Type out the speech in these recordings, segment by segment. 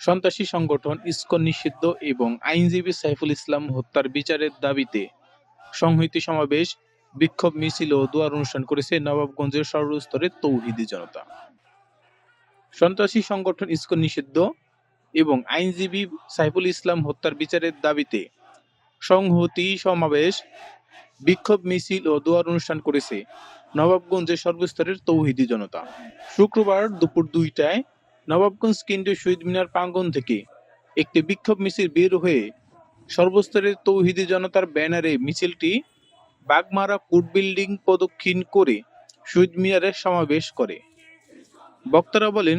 সন্ত্রাসী সংগঠন ইসকন নিষিদ্ধ এবং আইনজীবী সাইফুল ইসলাম হত্যার বিচারের দাবিতে সংহতি সমাবেশ, বিক্ষোভ মিছিল ও দোয়ার অনুষ্ঠান করেছে নবাবগঞ্জের সর্বস্তরের তৌহিদি জনতা। সন্ত্রাসী সংগঠন ইসকন নিষিদ্ধ এবং আইনজীবী সাইফুল ইসলাম হত্যার বিচারের দাবিতে সংহতি সমাবেশ, বিক্ষোভ মিছিল ও দোয়ার অনুষ্ঠান করেছে নবাবগঞ্জের সর্বস্তরের তৌহিদি জনতা। শুক্রবার দুপুর দুইটায় নবাবগঞ্জ কেন্দ্রীয় শহীদ মিনার প্রাঙ্গণ থেকে একটি বিক্ষোভ মিছিল বের হয়ে সর্বস্তরের তৌহিদি জনতার ব্যানারে মিছিলটি বাগমারা কোর্ট বিল্ডিং প্রদক্ষিণ করে শহীদ মিনারে সমাবেশ করে। বক্তারা বলেন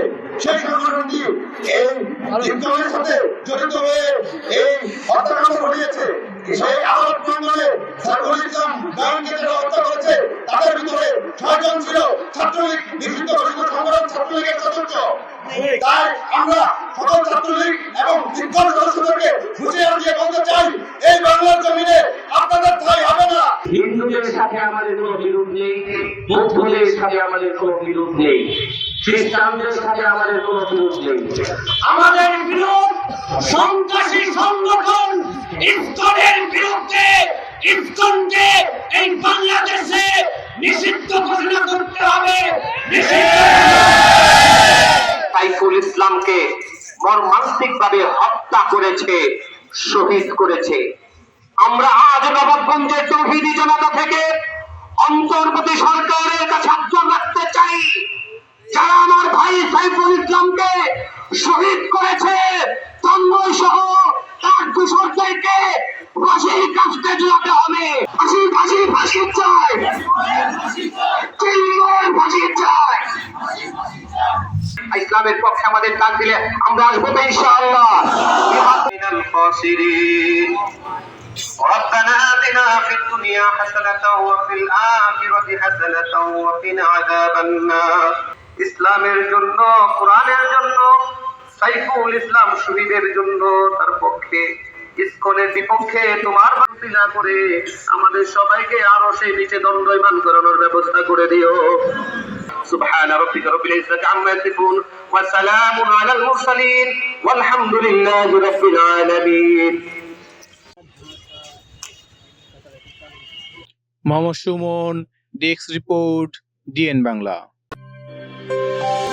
সেই সংগঠনটি এই ইসলামের সাথে জড়িত হয়ে এই হত্যাকাণ্ড ঘটিয়েছে। সেই আলোক মন্ডলে সাইফুল ইসলাম গায়নকে যারা হত্যা করেছে তাদের ভিতরে ছয়জন ছিল ছাত্রলীগ নিষিদ্ধ ঘোষিত সংগঠন ছাত্রলীগের সদস্য তাই আমরা সকল ছাত্রলীগ এবং শিক্ষক সদস্যদেরকে হুঁশিয়ার দিয়ে বলতে চাই এই বাংলার জমিনে আপনাদের ঠাই হবে না। হিন্দুদের সাথে আমাদের কোনো বিরোধ নেই বৌদ্ধদের সাথে আমাদের কোনো বিরোধ নেই। খ্রিস্টানদের সাথে আমাদের কোনো বিরোধ নেই। আমাদের বিরোধ সন্ত্রাসী সংগঠন ইসকনের বিরুদ্ধে এই বাংলাদেশে নিষিদ্ধ ঘোষণা করতে হবে। সাইফুল ইসলামকে মর্মান্তিক ভাবে হত্যা করেছে শহীদ করেছে। আমরা আজ নবাবগঞ্জের তৌহিদি জনতা থেকে অন্তর্বর্তী সরকারের কাছে রাখতে চাই। যারা আমার ভাই সাইফুল ইসলামকে শহীদ করেছে তন্ময় সহ তার দূষরদেরকে ফাঁসির কাজতে ঝুলাতে হবে ফাঁসি ফাঁসি ফাঁসি চাই চিন্ময় ফাঁসি চাই ইসলামের পক্ষে আমাদের ডাক দিলে আমরা আসবো তো ইনশাআল্লাহ من الخاسرين ربنا آتنا في الدنيا حسنة وفي الآخرة حسنة وقنا عذاب النار ইসলামের জন্য কোরআনের জন্য সাইফুল ইসলাম শহীদের জন্য তার পক্ষে ইসকনের বিপক্ষে তোমার ভক্তি না করে আমাদের সবাইকে আরো সেই নিচে দণ্ডয়মান করানোর ব্যবস্থা করে দিও سبحان ربك رب العزة عما يصفون وسلام على المرسلين والحمد لله رب العالمين Mohammad Suman desk report DN Bangla うん。